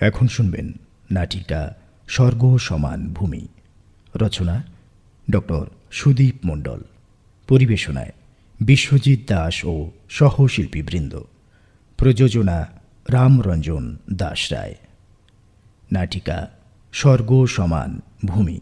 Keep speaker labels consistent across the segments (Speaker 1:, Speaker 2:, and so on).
Speaker 1: এখন শুনবেন নাটিকা স্বর্গ সমান ভূমি। রচনা ডক্টর সুদীপ মণ্ডল। পরিবেশনায় বিশ্বজিৎ দাস ও সহশিল্পীবৃন্দ। প্রযোজনা রামরঞ্জন দাস রায়। নাটিকা স্বর্গ সমান ভূমি।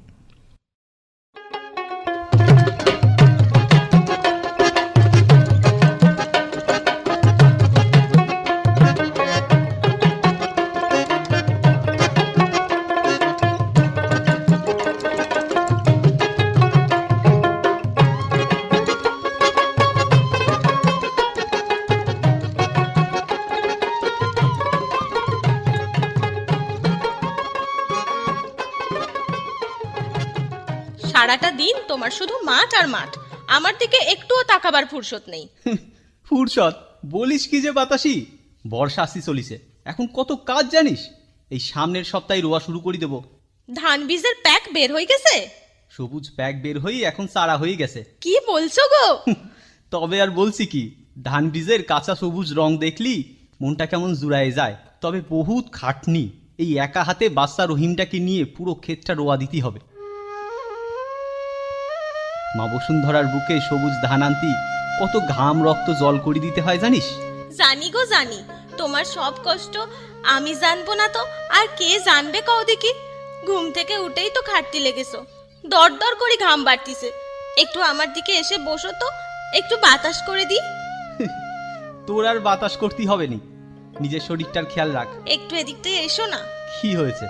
Speaker 2: সারাটা দিন তোমার শুধু মাঠ আর মাঠ। আমার দিকে একটুও তাকাবার ফুরসত নেই।
Speaker 3: ফুরসত? বলিস কি যে বাতাসি? বর্ষা আসি চলিছে। এখন কত কাজ জানিস? এই সামনের সপ্তাহে রোয়া শুরু করে দেব।
Speaker 2: ধান বীজের প্যাক বের হয়ে গেছে?
Speaker 3: সবুজ প্যাক বের হয়ে এখন সারা হয়ে গেছে।
Speaker 2: কি বলছো গো?
Speaker 3: তবে আর বলছি কি ধান বীজের কাঁচা সবুজ রং দেখলি মনটা কেমন জুড়ায় যায়। তবে বহুত খাটনি। এই একা হাতে বাচ্চা রহিমটাকে নিয়ে পুরো ক্ষেতটা রোয়া দিতে হবে। মা বসুন্ধরার বুকে সবুজ ধান আনতি কত ঘাম রক্ত জল করে দিতে হয় জানিস?
Speaker 2: জানি গো জানি তোমার সব কষ্ট আমি জানব না তো আর কে জানবে কও দেখি? ঘুম থেকে উঠেই তো খাটতি লেগেছো দর দর করে ঘাম বাড়তিছে। একটু আমার দিকে এসে বসো তো একটু বাতাস করে দি
Speaker 3: তোর আর বাতাস করতে হবে নি নিজের শরীরটার খেয়াল রাখ।
Speaker 2: একটু এদিক থেকে এসো না।
Speaker 3: কি হয়েছে?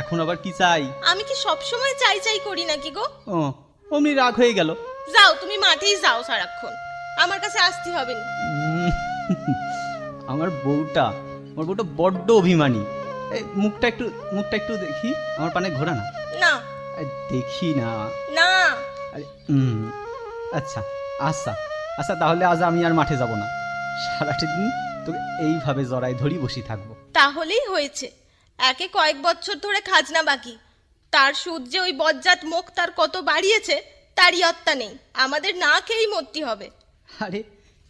Speaker 3: এখন আবার কি চাই?
Speaker 2: আমি কি সব সময় চাই চাই করি নাকি গো?
Speaker 3: ও অমনি রাগ হয়ে গেল।
Speaker 2: যাও তুমি মাঠেই যাও সারাক্ষণ। আমার কাছে আসতে হবে না।
Speaker 3: আমার বউটা আমার বউটা বড্ড অভিমানী। এই মুখটা একটু মুখটা একটু দেখি। আমার পানে ঘোরা না।
Speaker 2: না।
Speaker 3: দেখি না।
Speaker 2: না।
Speaker 3: আরে উম, আচ্ছা আচ্ছা আচ্ছা তাহলে আজ আমি আর মাঠে যাব না। সারাটা দিন তোকে এইভাবে জড়াই ধরি বসে থাকব।
Speaker 2: তাহলেই হয়েছে। একে কয়েক বছর ধরে খাজনা বাকি। তার সুদ যে ওই বজ্জাত মুখ তার কত বাড়িয়েছে তারই অত্তা নেই। আমাদের না খেয়েই মরতে হবে।
Speaker 3: আরে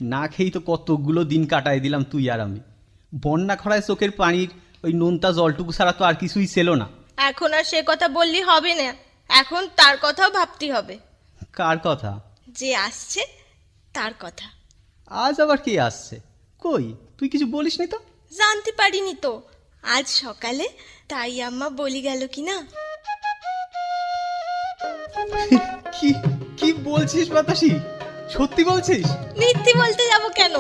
Speaker 3: না খেয়েই তো কতগুলো দিন কাটাই দিলাম তুই আর আমি। বন্যা খরায় চোখের পানির ওই নোনতা জলটুকু ছাড়া তো আর কিছুই ছিল না।
Speaker 2: এখন আর সে কথা বললি হবে না। এখন তার কথাও ভাবতে হবে।
Speaker 3: কার কথা?
Speaker 2: যে আসছে তার কথা।
Speaker 3: আজ আবার কে আসছে? কই? তুই কিছু বলিস নি তো?
Speaker 2: জানতে পারিনি তো। আজ সকালে তাই আম্মা বলি গেল কি না
Speaker 3: কি কি বলছিস বাতাসি? সত্যি বলছিস?
Speaker 2: মিথ্যি বলতে যাব কেন?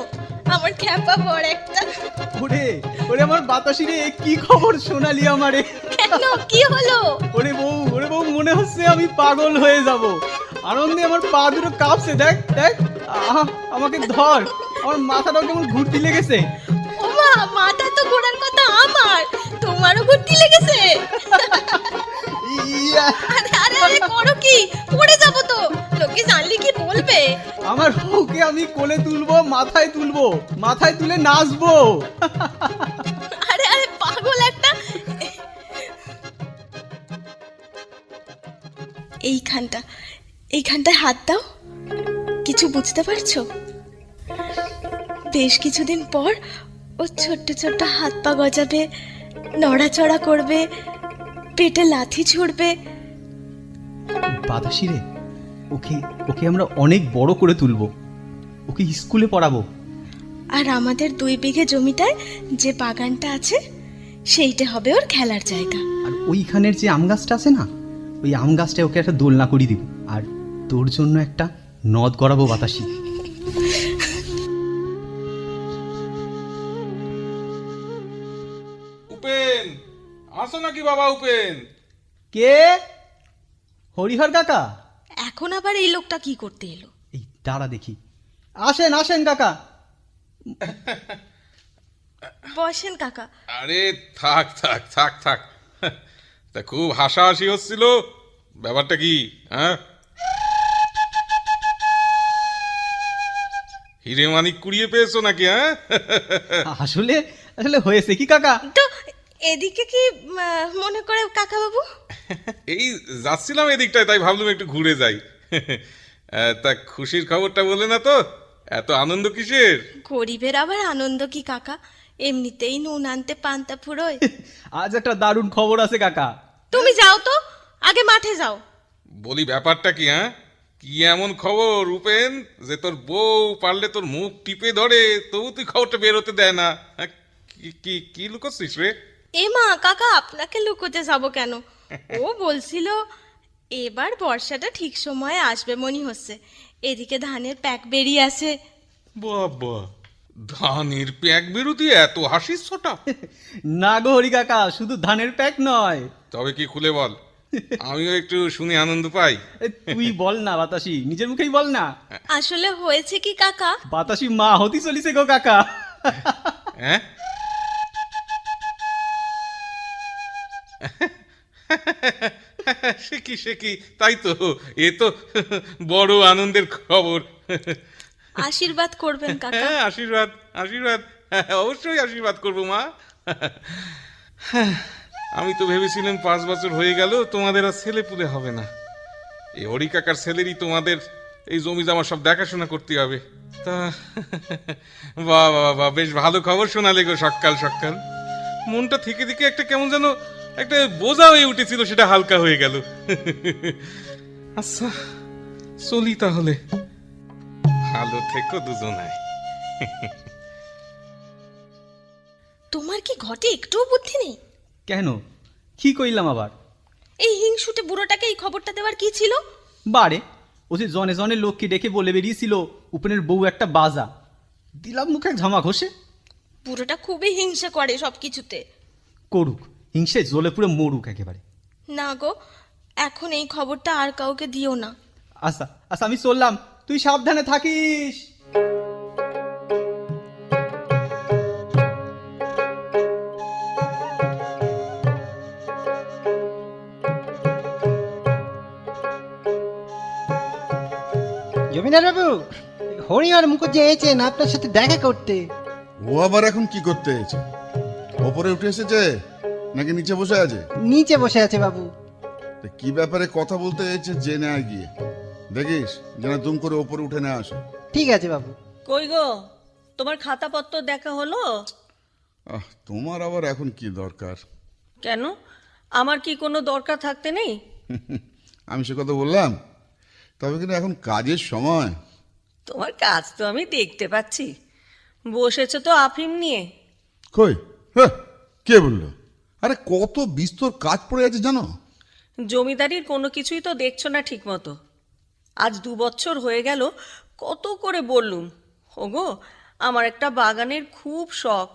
Speaker 2: আমার খ্যাপা বড় একটা।
Speaker 3: ওরে ওরে আমার বাতাসি রে কি খবর শোনালি আমারে?
Speaker 2: কেন? কি হলো?
Speaker 3: ওরে বউ ওরে বউ মনে হচ্ছে আমি পাগল হয়ে যাব। আনন্দে আমার পা দুটো কাঁপছে দেখ দেখ। আহা আমাকে ধর। আমার মাথাটাও কেমন ঘুরতে লেগেছে।
Speaker 2: ওমা মাথা তো ঘোরার কথা আমার। তোমারও ঘুরতি লেগেছে? আরে আরে আরে করো কি? পড়ে যাব তো। লোকে জানলে কি বলবে?
Speaker 3: আমার বউকে আমি কোলে তুলবো মাথায় তুলবো মাথায় তুলে নাচবো।
Speaker 2: আরে আরে পাগল একটা। এইখানটা এইখানটায় হাত দাও। কিছু বুঝতে পারছ? বেশ কিছুদিন পর ও ছোট্ট ছোট্ট হাত পা গজাবে। নড়াচড়া করবে পেটে লাথি ছুড়বে।
Speaker 3: বাতাসি রে ওকে ওকে আমরা অনেক বড় করে তুলবো। ওকে স্কুলে পড়াবো।
Speaker 2: আর আমাদের দুই বিঘে জমিটায় যে বাগানটা আছে সেইটা হবে ওর খেলার জায়গা।
Speaker 3: আর ওইখানের যে আম গাছটা আছে না ওই আম গাছটায় ওকে একটা দোলনা করে দিব। আর তোর জন্য একটা নদ গড়াবো বাতাসি
Speaker 4: আসো নাকি বাবা উপেন?
Speaker 3: কে? হরিহর কাকা?
Speaker 2: এখন আবার এই লোকটা কি করতে এলো?
Speaker 3: এই দাঁড়া দেখি। আসেন আসেন কাকা।
Speaker 2: বসেন কাকা।
Speaker 4: আরে থাক থাক থাক থাক। তা খুব হাসাহাসি হচ্ছিল। ব্যাপারটা কি হ্যাঁ? হিরে মানিক কুড়িয়ে পেয়েছ নাকি হ্যাঁ?
Speaker 3: আসলে আসলে হয়েছে কি কাকা?
Speaker 2: এদিকে কি মনে করে কাকা বাবু
Speaker 4: এই যাচ্ছিলাম এদিকটায় তাই ভাবলাম একটু ঘুরে যাই। তা খুশির খবরটা বলে না তো? এত আনন্দ কিসের?
Speaker 2: গরিবের আবার আনন্দ কি কাকা? এমনিতেই নুন আনতে পান্তা ফুরোয়।
Speaker 3: আজ একটা দারুণ খবর আছে কাকা।
Speaker 2: তুমি যাও তো আগে মাঠে যাও।
Speaker 4: বলি ব্যাপারটা কি হ্যাঁ? কি এমন খবর রূপেন? যে তোর বউ পারলে তোর মুখ টিপে ধরে তবু তুই খবরটা বেরোতে দেয় না। হ্যাঁ, কি- কি কি লুকোচ্ছিস রে?
Speaker 2: এ মা কাকা আপনাকে লুকোতে যাব কেন? ও বলছিল এবার বর্ষাটা ঠিক সময়ে আসবে মনে হচ্ছে। এদিকে ধানের প্যাক বেরিয়ে আছে।
Speaker 4: বাবা ধানের প্যাক বেরোতে এত হাসিস ছোটা?
Speaker 3: না গো হরি কাকা শুধু ধানের প্যাক নয়।
Speaker 4: তবে কি খুলে বল? আমিও একটু শুনে আনন্দ পাই।
Speaker 3: তুই বল না বাতাসি নিজের মুখেই বল না।
Speaker 2: আসলে হয়েছে কি কাকা?
Speaker 3: বাতাসি মা হতি চলিছে গো কাকা।
Speaker 4: হ্যাঁ? সে কি সে কি? তাই তো এ তো বড় আনন্দের খবর।
Speaker 2: আশীর্বাদ করবেন কাকা।
Speaker 4: হ্যাঁ আশীর্বাদ আশীর্বাদ। হ্যাঁ, অবশ্যই আশীর্বাদ করব মা। আমি তো ভেবেছিলাম পাঁচ বছর হয়ে গেল তোমাদের আর ছেলে পুলে হবে না। এই হরি কাকার ছেলেরই তোমাদের এই জমি জামা সব দেখাশোনা করতে হবে। তা বাহ বাহ বাহ বেশ ভালো খবর শোনালে গো সকাল সকাল। মনটা থেকে থেকে একটা কেমন যেন একটা বোঝা হয়ে উঠেছিল সেটা হালকা হয়ে গেল। আচ্ছা চলি তাহলে। ভালো থেকো দুজনায়
Speaker 2: তোমার কি ঘটে একটুও বুদ্ধি নেই?
Speaker 3: কেন? কি কইলাম আবার?
Speaker 2: এই হিংসুটে বুড়োটাকে এই খবরটা দেওয়ার কি ছিল?
Speaker 3: বারে ও যে জনে জনে লোককে ডেকে বলে বেরিয়েছিল উপেনের বউ একটা বাজা। দিলাম মুখে ঝামা ঘষে।
Speaker 2: বুড়োটা খুবই হিংসা করে সব কিছুতে
Speaker 3: করুক। হিংসে জ্বলে পুরো মরুক একেবারে।
Speaker 2: না গো এখন এই খবরটা আর কাউকে দিও না।
Speaker 3: আচ্ছা আচ্ছা আমি চললাম। তুই সাবধানে থাকিস।
Speaker 5: জমিদার বাবু হরিহর মুখুজ্জি এসেছেন আপনার সাথে দেখা করতে।
Speaker 6: ও আবার এখন কি করতে এসেছে? ওপরে উঠে এসেছে নাকি নিচে বসে আছে?
Speaker 5: নিচে বসে আছে বাবু।
Speaker 6: তা কি ব্যাপারে কথা বলতে এসেছে জেনে আয় গিয়ে। দেখিস যেন দুম করে ওপরে উঠে না আসে।
Speaker 5: ঠিক আছে বাবু।
Speaker 7: কই গো তোমার খাতাপত্র দেখা হলো?
Speaker 6: আহ তোমার আবার এখন কি দরকার?
Speaker 7: কেন? আমার কি কোনো দরকার থাকতে নেই?
Speaker 6: আমি সে কথা বললাম। তবে কিন্তু এখন কাজের সময়।
Speaker 7: তোমার কাজ তো আমি দেখতে পাচ্ছি। বসেছো তো আফিম নিয়ে।
Speaker 6: কই? হ্যাঁ কে বলল? আরে কত বিস্তর কাজ পড়ে আছে জানো?
Speaker 7: জমিদারির কোনো কিছুই তো দেখছ না ঠিক মতো আজ দু বছর হয়ে গেল, কত করে বললুম? ওগো, আমার একটা বাগানের খুব শখ।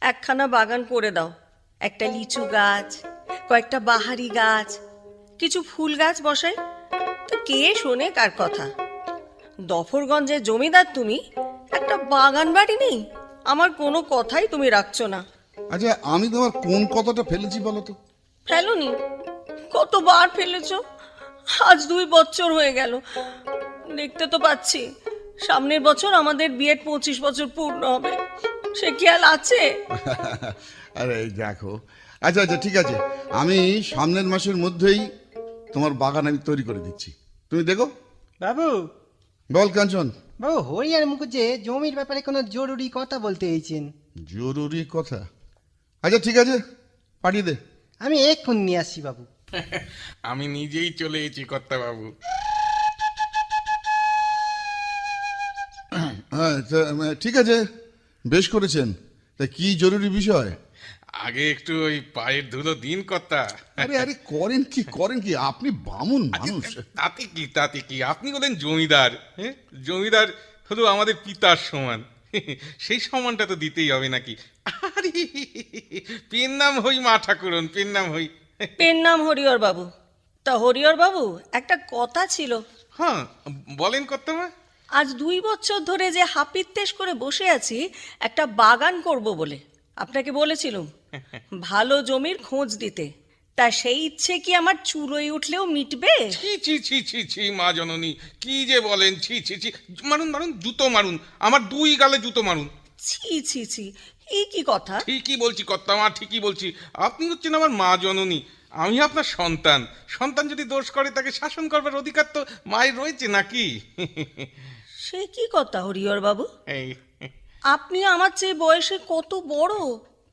Speaker 7: একখানা বাগান করে দাও। একটা লিচু গাছ, কয়েকটা বাহারি গাছ, কিছু ফুল গাছ বসাই। তো কে শোনে কার কথা? দফরগঞ্জের জমিদার তুমি? একটা বাগান বাড়ি নেই? আমার কোনো কথাই তুমি রাখছো না।
Speaker 6: আচ্ছা আমি তোমার কোন কথাটা ফেলেছি বলো তো?
Speaker 7: ফেলোনি? কতবার ফেলেছো? আজ দুই বছর হয়ে গেল। দেখতে তো পাচ্ছি সামনের বছর আমাদের বিয়ের পঁচিশ বছর পূর্ণ হবে। সে খেয়াল আছে?
Speaker 6: আরে দেখো। আচ্ছা আচ্ছা ঠিক আছে। আমি সামনের মাসের মধ্যেই তোমার বাগান আমি তৈরি করে দিচ্ছি। তুমি দেখো।
Speaker 5: বাবু।
Speaker 6: বল কাঞ্চন।
Speaker 5: বাবু হরিহর মুখুজ্জি জমির ব্যাপারে কোনো জরুরি কথা বলতে এসেছেন।
Speaker 6: জরুরি কথা? আচ্ছা ঠিক আছে। পাঠিয়ে দে।
Speaker 5: আমি এক্ষুন নিয়ে আসছি বাবু।
Speaker 4: আমি নিজেই চলে এসেছি কর্তা বাবু।
Speaker 6: হ্যাঁ তা, উম, ঠিক আছে। বেশ করেছেন। তা কি জরুরি বিষয়?
Speaker 4: আগে একটু ওই পায়ের ধুলো দিন কর্তা।
Speaker 6: আরে আরে করেন কি করেন কি? আপনি বামুন মানুষ।
Speaker 4: তাতে কি তাতে কি? আপনি হলেন জমিদার হ্যাঁ? জমিদার হলো আমাদের পিতার সমান। সেই সম্মানটা তো দিতেই হবে নাকি? আরে পেন নাম হই মা ঠাকুরন পেন নাম হই।
Speaker 7: পেন নাম হরিহর বাবু। তা হরিহর বাবু একটা কথা ছিল।
Speaker 4: হ্যাঁ বলেন কর্তামা।
Speaker 7: আজ দুই বছর ধরে যে হাপিত্তেশ করে বসে আছি একটা বাগান করব বলে। আপনাকে বলেছিলুম ভালো জমির খোঁজ দিতে। তা সেই ইচ্ছে কি আমার চুলোয় উঠলেও মিটবে?
Speaker 4: ছি ছি ছি ছি ছি মা জননী কি যে বলেন ছি ছি ছি। মারুন মারুন জুতো মারুন আমার দুই গালে জুতো মারুন।
Speaker 7: ছি ছি ছি এই কি কথা?
Speaker 4: ঠিকই বলছি কর্তামা ঠিকই বলছি। আপনি হচ্ছেন আমার মা জননী আমি আপনার সন্তান। সন্তান যদি দোষ করে তাকে শাসন করবার অধিকার তো মায়ের রয়েছে নাকি?
Speaker 7: সে কি কথা হরিহর বাবু?
Speaker 4: এই।
Speaker 7: আপনি আমার চেয়ে বয়সে কত বড়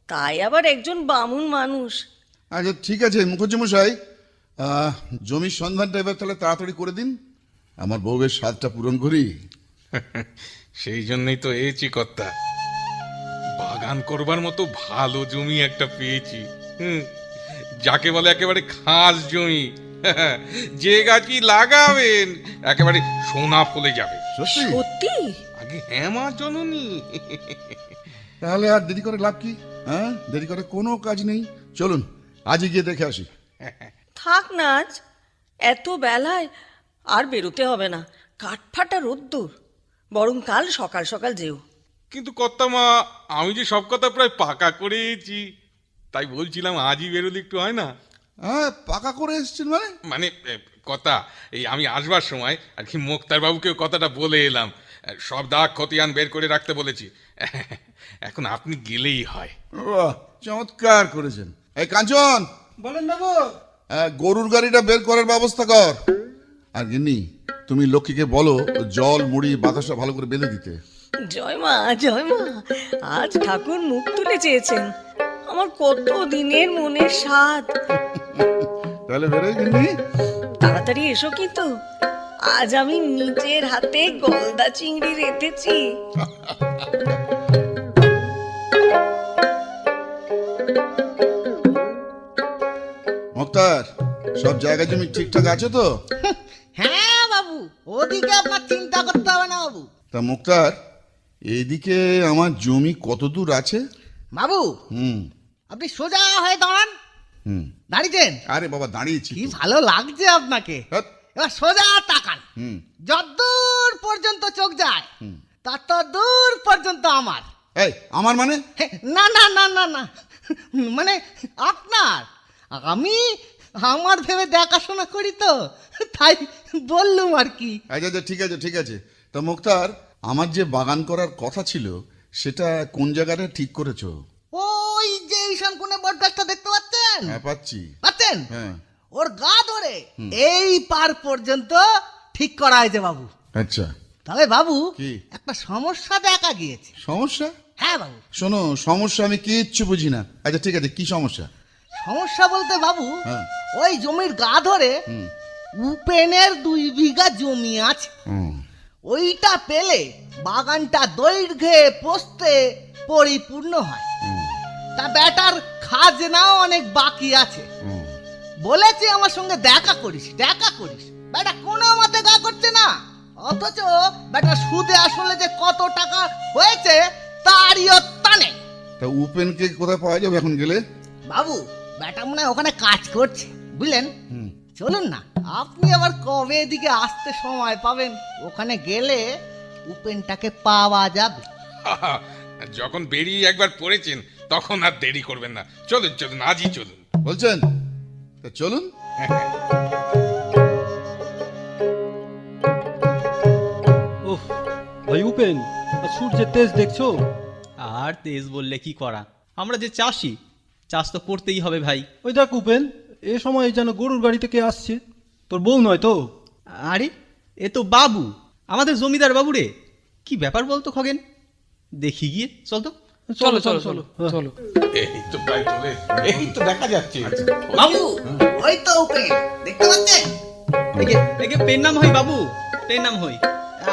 Speaker 7: তাই আবার একজন বামুন মানুষ।
Speaker 6: আচ্ছা ঠিক আছে মুখুজ্জি মশাই জমির সন্ধানটা এবার তাহলে তাড়াতাড়ি করে দিন। আমার বউয়ের স্বাদটা পূরণ করি।
Speaker 4: সেই জন্যই তো এসেছি কর্তা। বাগান করবার মতো ভালো জমি একটা পেয়েছি। যাকে বলে একেবারে খাস জমি। যে গাছই লাগাবেন একেবারে সোনা ফলে যাবে।
Speaker 6: সত্যি?
Speaker 7: সত্যি?
Speaker 4: আগে হ্যাঁ মা জননী।
Speaker 6: তাহলে আর দেরি করে লাভ কি? হ্যাঁ দেরি করে কোনো কাজ নেই। চলুন আজই গিয়ে দেখে আসি।
Speaker 7: থাক না আজ। এত বেলায় আর বেরোতে হবে না। কাঠফাটা রোদ্দুর। বরং কাল সকাল সকাল যেও।
Speaker 4: কিন্তু কর্তা মা আমি যে সব কথা প্রায় পাকা করেছি তাই বলছিলাম আজই বেরোলে একটু হয় না?
Speaker 6: হ্যাঁ পাকা করে এসছেন মানে?
Speaker 4: মানে কথা এই আমি আসবার সময় আর কি মুক্তার বাবুকেও কথাটা বলে এলাম। সব দাগ খতিয়ান বের করে রাখতে বলেছি। এখন আপনি গেলেই হয়।
Speaker 6: চমৎকার করেছেন। এই কাঞ্চন।
Speaker 5: বলেন বাবু।
Speaker 6: আহ, গরুর গাড়িটা বের করার ব্যবস্থা কর। আর গিন্নি তুমি লক্ষ্মীকে বলো জল মুড়ি বাতাসা ভালো করে বেঁধে দিতে।
Speaker 7: জয় মা জয় মা। আজ ঠাকুর মুখ তুলে চেয়েছেন। আমার কত দিনের মনের স্বাদ।
Speaker 6: তাহলে বেরোয় গিন্নি।
Speaker 7: তাড়াতাড়ি এসো কিন্তু। আজ আমি নিজের হাতে গলদা চিংড়ি রেঁধেছি।
Speaker 6: মুক্তার সব জায়গা জমি ঠিকঠাক আছে তো?
Speaker 5: হ্যাঁ বাবু। ওদিকে আপনার চিন্তা করতে হবে না বাবু।
Speaker 6: তা মুক্তার এইদিকে আমার জমি কত দূর আছে?
Speaker 5: বাবু
Speaker 6: হুম।
Speaker 5: আপনি সোজা হয়ে দাঁড়ান।
Speaker 6: হুম।
Speaker 5: দাঁড়িয়েছেন?
Speaker 6: আরে বাবা দাঁড়িয়েছি
Speaker 5: কি ভালো লাগছে আপনাকে। এবার সোজা তাকান।
Speaker 6: হুম।
Speaker 5: যতদূর পর্যন্ত চোখ যায় তত দূর পর্যন্ত আমার।
Speaker 6: এই আমার মানে?
Speaker 5: না না না না না। মানে আপনার। আমি আমার ভেবে দেখাশোনা করি তো তাই বললুম আর কি।
Speaker 6: আচ্ছা আচ্ছা ঠিক আছে ঠিক আছে। তা মুক্তার আমার যে বাগান করার কথা ছিল সেটা কোন জায়গাটা ঠিক করেছ?
Speaker 5: ওই যে ঈশান কোণে বট গাছটা দেখতে পাচ্ছেন?
Speaker 6: হ্যাঁ পাচ্ছি।
Speaker 5: পাচ্ছেন?
Speaker 6: হ্যাঁ।
Speaker 5: ওর গা ধরে এই পার পর্যন্ত ঠিক করা হয়েছে বাবু।
Speaker 6: আচ্ছা।
Speaker 5: তবে বাবু
Speaker 6: কি?
Speaker 5: একটা সমস্যা দেখা গিয়েছে।
Speaker 6: সমস্যা?
Speaker 5: হ্যাঁ বাবু।
Speaker 6: শোনো সমস্যা আমি কিচ্ছু বুঝি না। আচ্ছা ঠিক আছে কি সমস্যা?
Speaker 5: সমস্যা বলতে বাবু
Speaker 6: হ্যাঁ।
Speaker 5: ওই জমির গা ধরে উপেনের দুই বিঘা জমি আছে। ওইটা পেলে বাগানটা দৈর্ঘ্যে পোস্তে পরিপূর্ণ হয়। তা ব্যাটার খাজনাও অনেক বাকি আছে। বলেছি আমার সঙ্গে দেখা করিস দেখা করিস। বেটা কোনো মতে গা করছে না। অথচ বেটা সুদে আসলে যে কত টাকা হয়েছে তারই অত্যা নেই
Speaker 6: তা উপেনকে কোথায় পাওয়া যাবে এখন গেলে?
Speaker 5: বাবু বেটা মনে হয় ওখানে কাজ করছে বুঝলেন?
Speaker 6: হুম।
Speaker 5: চলুন না আপনি আবার কবে এদিকে আসতে সময় পাবেন? ওখানে গেলে উপেনটাকে পাওয়া যাবে।
Speaker 4: যখন বেরিয়ে একবার পড়েছেন তখন আর দেরি করবেন না। চলুন চলুন আজই চলুন।
Speaker 6: বলছেন? তা চলুন।
Speaker 8: ওহ ভাই উপেন আর সূর্যের তেজ দেখছ?
Speaker 3: আর তেজ বললে কি করা? আমরা যে চাষি চাষ তো করতেই হবে ভাই।
Speaker 8: ওই দেখ উপেন এ সময় যেন গরুর গাড়ি থেকে আসছে তোর বউ নয় তো?
Speaker 3: আরে এ তো বাবু আমাদের জমিদার বাবু রে। কি ব্যাপার বলতো খগেন? দেখি গিয়ে চল তো।
Speaker 8: চলো চলো চলো চলো
Speaker 4: এই তো প্রায় চলে এই তো দেখা যাচ্ছে।
Speaker 5: বাবু ওই তো উপেন দেখতে পাচ্ছেন
Speaker 3: একে একে পেন নাম হই বাবু পেন নাম হই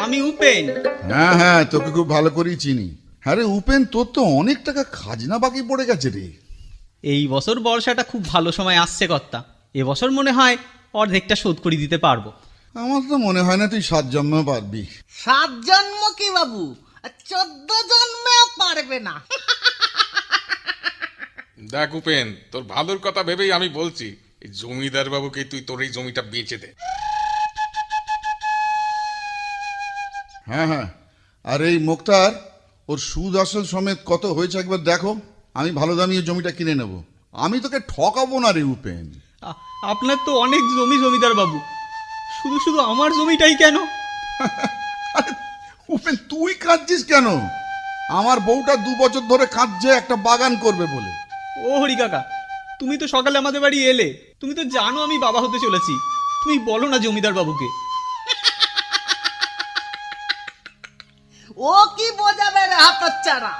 Speaker 3: আমি উপেন।
Speaker 6: হ্যাঁ হ্যাঁ তোকে খুব ভালো করেই চিনি। আরে উপেন তোর তো অনেক টাকা খাজনা বাকি পড়ে গেছে রে।
Speaker 3: এই বছর বর্ষাটা খুব ভালো সময় আসছে কর্তা। এবছর মনে হয় অর্ধেকটা শোধ করে দিতে পারব।
Speaker 6: আমার তো মনে হয় না তুই সাত জন্ম পারবি।
Speaker 5: সাত জন্ম কি বাবু? আর চোদ্দ জন্মেও পারবে না।
Speaker 4: দেখ উপেন তোর ভালোর কথা ভেবেই আমি বলছি এই জমিদার বাবুকে তুই তোর এই জমিটা বেঁচে দে।
Speaker 6: হ্যাঁ হ্যাঁ। আর এই মুক্তার ওর সুদ আসল সমেত কত হয়েছে একবার দেখো। আমি ভালো দামি জমিটা কিনে নেব। আমি তোকে ঠকাবো না রে উপেন।
Speaker 3: আপনার তো অনেক জমি জমিদার বাবু। শুধু শুধু আমার জমিটাই কেন?
Speaker 6: উপেন তুই কাঁদছিস কেন? আমার বউটা দু বছর ধরে কাঁদছে একটা বাগান করবে বলে।
Speaker 3: ও হরি কাকা তুমি তো সকালে আমাদের বাড়ি এলে। তুমি তো জানো আমি বাবা হতে চলেছি। তুমি বলো না জমিদার বাবুকে।
Speaker 5: ও কি বোঝাবে রে হাতছাড়া?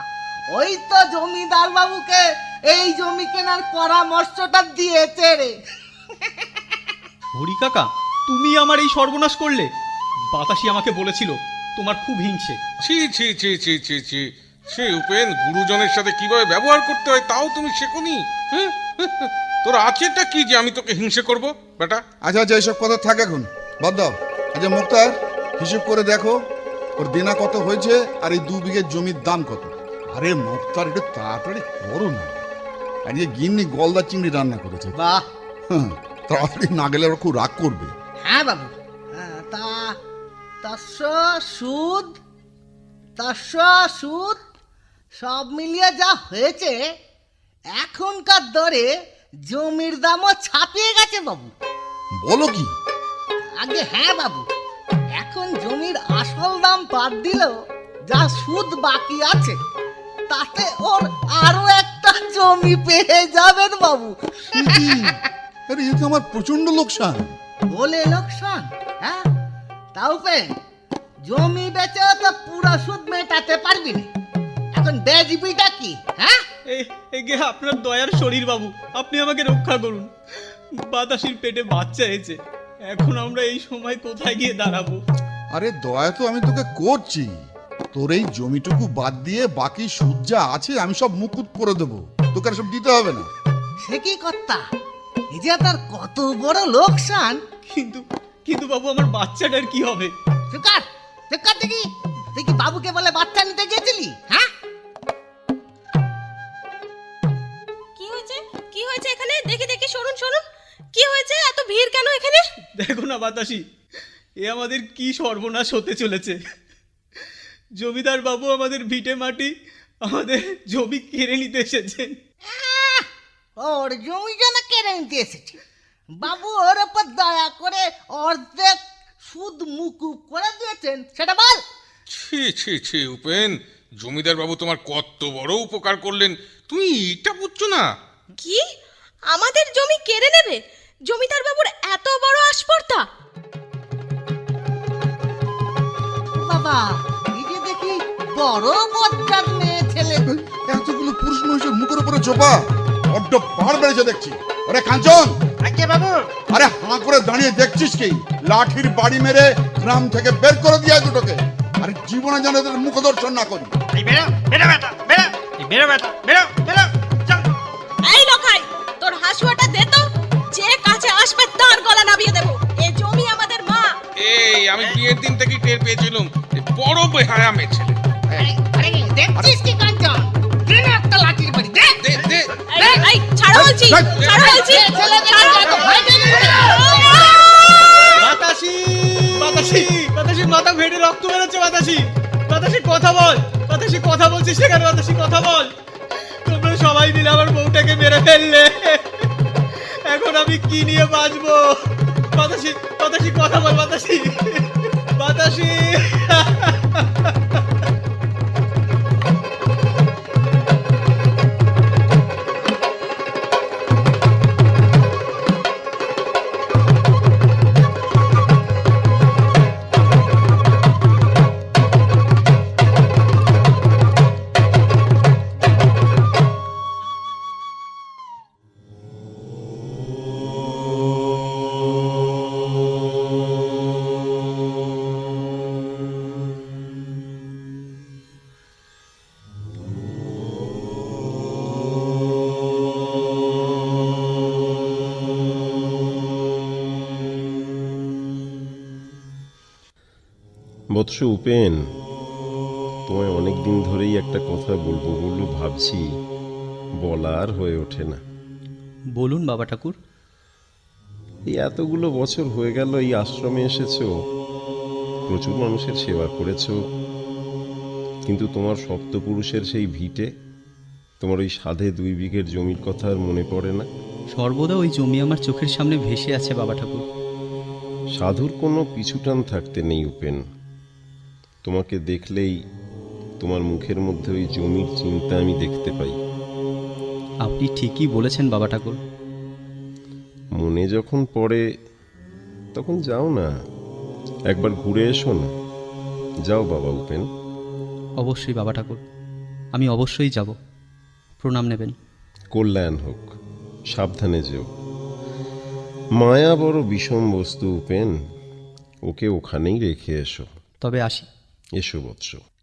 Speaker 5: ওই তো জমিদার বাবুকে এই জমি কেনার পরামর্শটা দিয়েছে রে।
Speaker 3: হরি কাকা তুমি আমার এই সর্বনাশ করলে। বাতাসি আমাকে বলেছিল তোমার খুব হিংসে।
Speaker 4: ছি ছি ছি ছি ছি ছি। সে উপেন গুরুজনের সাথে কীভাবে ব্যবহার করতে হয় তাও তুমি শেখনি? হ্যাঁ? তোর আছেটা কি যে আমি তোকে হিংসে করব? বেটা।
Speaker 6: আচ্ছা আচ্ছা এইসব কথা থাক এখন। বাদ দাও। আচ্ছা মুক্তার হিসেব করে দেখো ওর দেনা কত হয়েছে আর এই দু বিঘের জমির দাম কত? আরে মুক্তার একটু তাড়াতাড়ি করো না। আজকে গিন্নি গলদা চিংড়ি রান্না করেছে।
Speaker 5: বাহ।
Speaker 6: তাড়াতাড়ি না গেলে ওরা খুব রাগ করবে।
Speaker 5: হ্যাঁ বাবু। হ্যাঁ, তা তস্য সুদ তস্য সুদ সব মিলিয়ে যা হয়েছে এখনকার দরে জমির দামও ছাপিয়ে গেছে বাবু।
Speaker 6: বলো কি?
Speaker 5: আগে হ্যাঁ বাবু এখন জমির আসল দাম বাদ দিলেও যা সুদ বাকি আছে তাতে ওর আরও একটা জমি পেয়ে যাবেন বাবু।
Speaker 6: কি? আরে এ তো আমার প্রচণ্ড লোকসান।
Speaker 5: বলে লোকসান হ্যাঁ? তাও পে জমি বেচে তো পুরো সুদ মেটাতে পারবি না। এখন বেচবিটা কি হ্যাঁ?
Speaker 3: এগে আপনার দয়ার শরীর বাবু আপনি আমাকে রক্ষা করুন। বাতাসির পেটে বাচ্চা হয়েছে এখন আমরা এই সময় কোথায় গিয়ে দাঁড়াবো?
Speaker 6: আরে দয়া তো আমি তোকে করছি। তোর এই জমিটুকু বাদ দিয়ে বাকি সুদ যা আছে আমি সব মুকুত করে দেবো। তোকে সব দিতে হবে না।
Speaker 5: সে কি কর্তা? এই যে তার কত বড় লোকসান।
Speaker 3: কিন্তু কিন্তু বাবু আমার বাচ্চাটার কি হবে?
Speaker 5: চুকার চুকার দেখি। তুই কি বাবুকে বলে বাচ্চা নিতে গেছিলি হ্যাঁ?
Speaker 2: কি হয়েছে? কি হয়েছে এখানে? দেখি দেখি শুনুন শুনুন কি হয়েছে? এত ভিড় কেন এখানে?
Speaker 3: দেখো না বাতাসি এ আমাদের কি সর্বনাশ হতে চলেছে। জমিদার বাবু আমাদের ভিটে মাটি আমাদের জমি কেড়ে নিতে এসেছেন
Speaker 5: ওর জমি যেন কেড়ে নিতে এসেছে। বাবু ওর ওপর দয়া করে অর্ধেক সুদ মুকুব করে দিয়েছেন সেটা বল।
Speaker 4: ছি ছি ছি উপেন জমিদার বাবু তোমার কত বড় উপকার করলেন। তুমি এটা বুঝছ না?
Speaker 2: কি? আমাদের জমি কেড়ে নেবে? জমিদার বাবুর এত বড় আসপর্দা
Speaker 5: বাবা বড় বজ্জার মেয়ে ছেলে।
Speaker 6: এতগুলো পুরুষ মানুষের মুখের উপরে চোপা বড্ড বেড়েছে দেখছি। আরে কাঞ্চন!
Speaker 5: বাবু!
Speaker 6: আরে হাঁ করে দাঁড়িয়ে দেখছিস কি? লাঠির বাড়ি মেরে গ্রাম থেকে বের করে দিয়ে দুটোকে। আরে জীবনে যেন এদের মুখদর্শন না করি।
Speaker 2: এই লোকাই তোর হাসুয়াটা দে তো। যে কাছে আসবে তার গলা নামিয়ে দেবো। এ জমি আমাদের মা।
Speaker 4: এই আমি বিয়ের দিন থেকেই টের পেয়েছিলাম। বড় বেহায়া মেয়ে ছেলে।
Speaker 5: দেখছিস কি কাঞ্চন দিন একটা লাঠির বাড়ি দেখ
Speaker 4: দে দে।
Speaker 2: এই, এই ছাড়ো বলছি ছাড়ো বলছি। ছাড়ো।
Speaker 3: বাতাসি বাতাসি বাতাসি মাথা ফেটে রক্ত বেরোচ্ছে বাতাসি। বাতাসি কথা বল বাতাসি কথা বলছিস সেখানে বাতাসি কথা বল। তোমরা সবাই মিলে আমার বউটাকে মেরে ফেললে। এখন আমি কি নিয়ে বাঁচবো? বাতাসি বাতাসি কথা বল বাতাসি। বাতাসি।
Speaker 9: বৎস উপেন। তোমায় অনেক দিন ধরেই একটা কথা বলব বলব ভাবছি বলার হয়ে ওঠে না।
Speaker 3: বলুন বাবা ঠাকুর।
Speaker 9: এই এতগুলো বছর হয়ে গেল এই আশ্রমে এসেছ। প্রচুর মানুষের সেবা করেছ। কিন্তু তোমার সপ্তপুরুষের সেই ভিটে তোমার ওই সাধে দুই বিঘের জমির কথা আর মনে পড়ে না?
Speaker 3: সর্বদা ওই জমি আমার চোখের সামনে ভেসে আছে বাবা ঠাকুর।
Speaker 9: সাধুর কোনো পিছুটান থাকতে নেই উপেন। তোমাকে দেখলেই তোমার মুখের মধ্যে ওই জমির চিন্তা আমি দেখতে পাই।
Speaker 3: আপনি ঠিকই বলেছেন বাবা ঠাকুর।
Speaker 9: মনে যখন পড়ে তখন যাও না। একবার ঘুরে এসো না। যাও বাবা উপেন।
Speaker 3: অবশ্যই বাবা ঠাকুর। আমি অবশ্যই যাব। প্রণাম নেবেন।
Speaker 9: কল্যাণ হোক সাবধানে যেও। মায়া বড় বিষম বস্তু উপেন। ওকে ওখানেই রেখে এসো।
Speaker 3: তবে আসি।
Speaker 9: এসো বৎস
Speaker 3: এই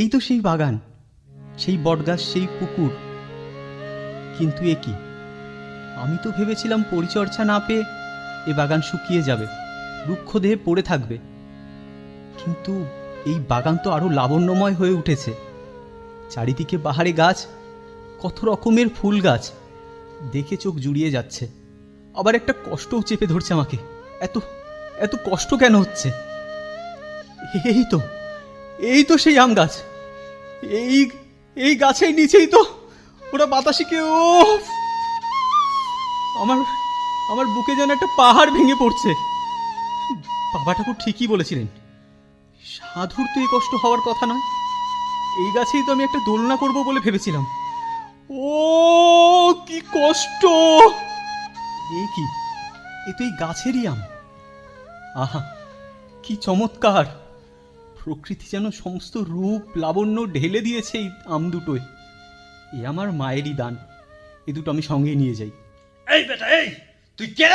Speaker 3: এই তো সেই বাগান, সেই বটগাছ, সেই পুকুর। কিন্তু এ কি? আমি তো ভেবেছিলাম পরিচর্যা না পেয়ে এ বাগান শুকিয়ে যাবে, রুক্ষ দেহে পড়ে থাকবে। কিন্তু এই বাগান তো আরও লাবণ্যময় হয়ে উঠেছে। চারিদিকে বাহারে গাছ, কত রকমের ফুল গাছ। দেখে চোখ জুড়িয়ে যাচ্ছে। আবার একটা কষ্টও চেপে ধরছে আমাকে। এত এত কষ্ট কেন হচ্ছে? এই তো এই তো সেই আম গাছ। এই এই গাছের নিচেই তো। ওরা বাতাসিকে ও আমার আমার বুকে যেন একটা পাহাড় ভেঙে পড়ছে। বাবা ঠাকুর ঠিকই বলেছিলেন। সাধুর তো এই কষ্ট হওয়ার কথা নয়। এই গাছেই তো আমি একটা দোলনা করব বলে ভেবেছিলাম। ও, কি কষ্ট! এই কি? এ তো এই গাছেরই আম। আহা, কি চমৎকার! প্রকৃতি যেন সমস্ত রূপ লাবণ্য ঢেলে দিয়েছে এই আম দুটোয়। এ আমার মায়েরই দান। এ দুটো আমি সঙ্গে নিয়ে যাই।
Speaker 10: এই বেটা এই! তুই কে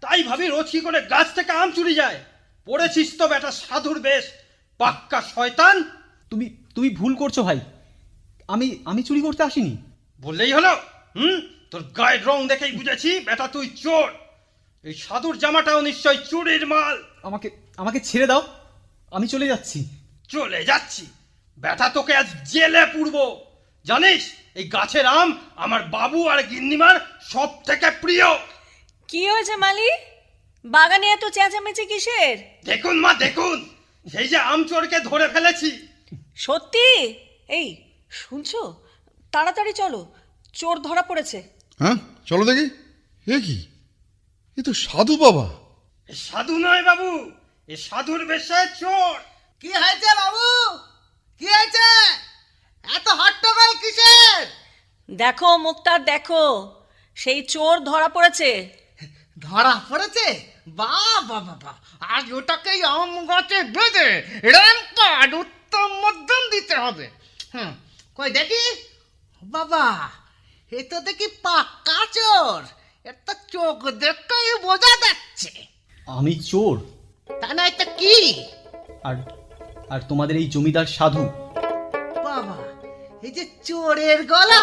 Speaker 10: তাই ভাবি রোজ কি করে গাছ থেকে আম চুরি যায়? পড়েছিস তো বেটা সাধুর বেশ। পাক্কা শয়তান!
Speaker 3: তুমি তুমি ভুল করছ ভাই। আমি আমি চুরি করতে আসিনি।
Speaker 10: বললেই হলো? হুম? তোর গায়ের রং দেখেই বুঝেছি বেটা তুই চোর। এই সাধুর জামাটাও নিশ্চয় চুরির মাল।
Speaker 3: আমাকে আমাকে ছেড়ে দাও। আমি চলে যাচ্ছি।
Speaker 10: চলে যাচ্ছি। বেটা তোকে আজ জেলে পুরব জানিস এই গাছের আম আমার বাবু আর গিন্নিমার সব থেকে প্রিয়।
Speaker 7: কি হয়েছে মালি? বাগানে এত চেঁচামেচি কিসের?
Speaker 10: দেখুন মা দেখুন। সেই যে আম চোরকে ধরে ফেলেছি।
Speaker 7: সত্যি? এই শুনছো? তাড়াতাড়ি চলো। চোর ধরা পড়েছে।
Speaker 6: হ্যাঁ চলো দেখি। এ কি? এ তো সাধু বাবা।
Speaker 10: এ সাধু নয় বাবু। এ সাধুর বেশে চোর।
Speaker 5: কি হয়েছে বাবু? কি হয়েছে? এত হট্টগোল কিসের?
Speaker 7: দেখো মুক্তার দেখো সেই চোর ধরা পড়েছে।
Speaker 5: ধরা পড়েছে? বা বাবা বা আজ ওটাকে আম গাছে বেঁধে র্যাম্প কার্ড উত্তম মধ্যম দিতে হবে। হুম কই দেখি? বাবা এ তো দেখি পাক্কা চোর। এর তো চোখ দেখেই বোঝা যাচ্ছে।
Speaker 3: আমি চোর?
Speaker 5: তা না এটা কি?
Speaker 3: আর আর তোমাদের এই জমিদার সাধু?
Speaker 5: বাবা এই যে চোরের গলা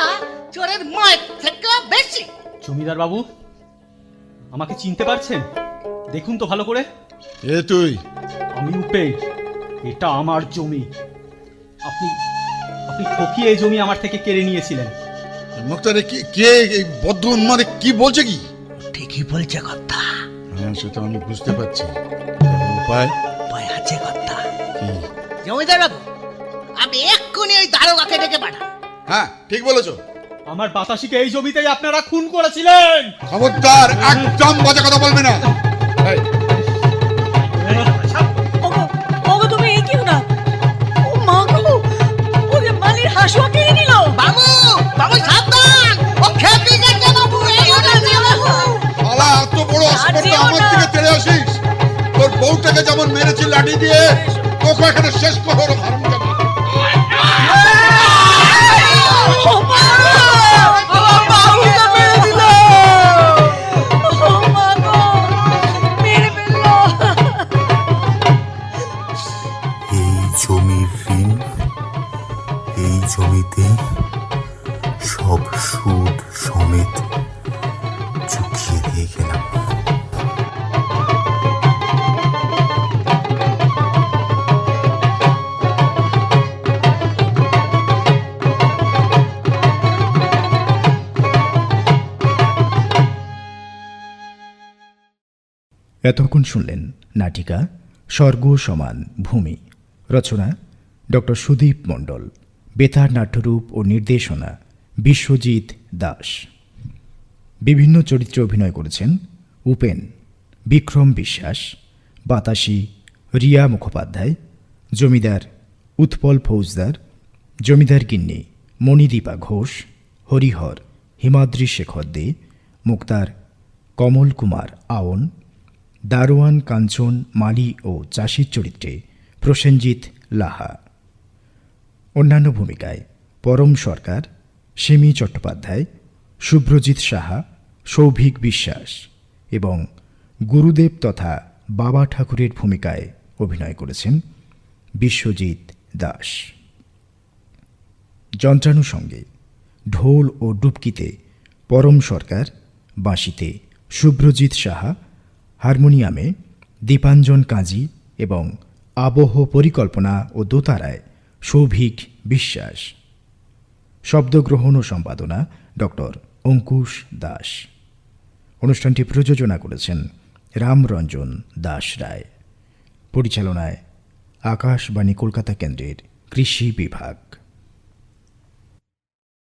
Speaker 5: চোরের মায়ের থেকেও বেশি।
Speaker 3: জমিদার বাবু আমাকে চিনতে পারছেন? দেখুন তো ভালো করে।
Speaker 6: এ তুই।
Speaker 3: আমি উপেন এটা আমার জমি। আপনি আপনি ঠকিয়ে এই জমি আমার থেকে কেড়ে নিয়েছিলেন।
Speaker 6: মুক্তারে কে কে এই বদ্ধ উন্মাদে কি বলছে কি?
Speaker 5: ঠিকই বলছে কথা।
Speaker 6: হ্যাঁ সেটা আমি বুঝতে পারছি। উপায়?
Speaker 5: আছে কথা জমিদার বাবু আপনি এক্ষুনি ওই দারোগাকে ডেকে পাঠান
Speaker 6: হ্যাঁ ঠিক বলেছ।
Speaker 3: আমার বাতাসিকে এই জমিতেই আপনারা খুন করেছিলেন।
Speaker 6: খবরদার একদম বাজে কথা বলবে না। এই,
Speaker 7: ওগো ওগো তুমি এই কিও না? ও মা গো ওরে মালির হাসুয়া কেড়ে নিল?
Speaker 5: বাবু বাবু সাবধান। ও খেপে গেছে বাবু এই ওটা বাবু।
Speaker 6: শালা এত বড় অস্পর্ধা আমার দিকে আসিস। তোর বউটাকে যেমন মেরেছি লাঠি দিয়ে তোকে এখানে শেষ করো হারামজাদা।
Speaker 1: এতক্ষণ শুনলেন নাটিকা, স্বর্গ সমান ভূমি। রচনা ডক্টর সুদীপ মণ্ডল। বেতার নাট্যরূপ ও নির্দেশনা বিশ্বজিৎ দাস। বিভিন্ন চরিত্রে অভিনয় করেছেন উপেন, বিক্রম বিশ্বাস, বাতাসী, রিয়া মুখোপাধ্যায়, জমিদার উৎপল ফৌজদার, জমিদার গিন্নি মণিদীপা ঘোষ, হরিহর, হিমাদ্রি শেখর দে, মুক্তার কমল কুমার আওন দারোয়ান, কাঞ্চন, মালি ও চাষির চরিত্রে প্রসেনজিৎ লাহা। অন্যান্য ভূমিকায় পরম সরকার, সেমি চট্টোপাধ্যায় শুভ্রজিৎ সাহা, সৌভিক বিশ্বাস এবং গুরুদেব তথা বাবা ঠাকুরের ভূমিকায় অভিনয় করেছেন বিশ্বজিৎ দাস। যন্ত্রাণু সঙ্গে ঢোল ও ডুবকিতে পরম সরকার, বাঁশিতে শুভ্রজিৎ সাহা হারমোনিয়ামে দীপাঞ্জন কাজী এবং আবহ পরিকল্পনা ও দোতারায় সৌভিক বিশ্বাস। শব্দগ্রহণ ও সম্পাদনা ডক্টর অঙ্কুশ দাস। অনুষ্ঠানটি প্রযোজনা করেছেন রামরঞ্জন দাস রায়। পরিচালনায় আকাশবাণী কলকাতা কেন্দ্রের কৃষি বিভাগ।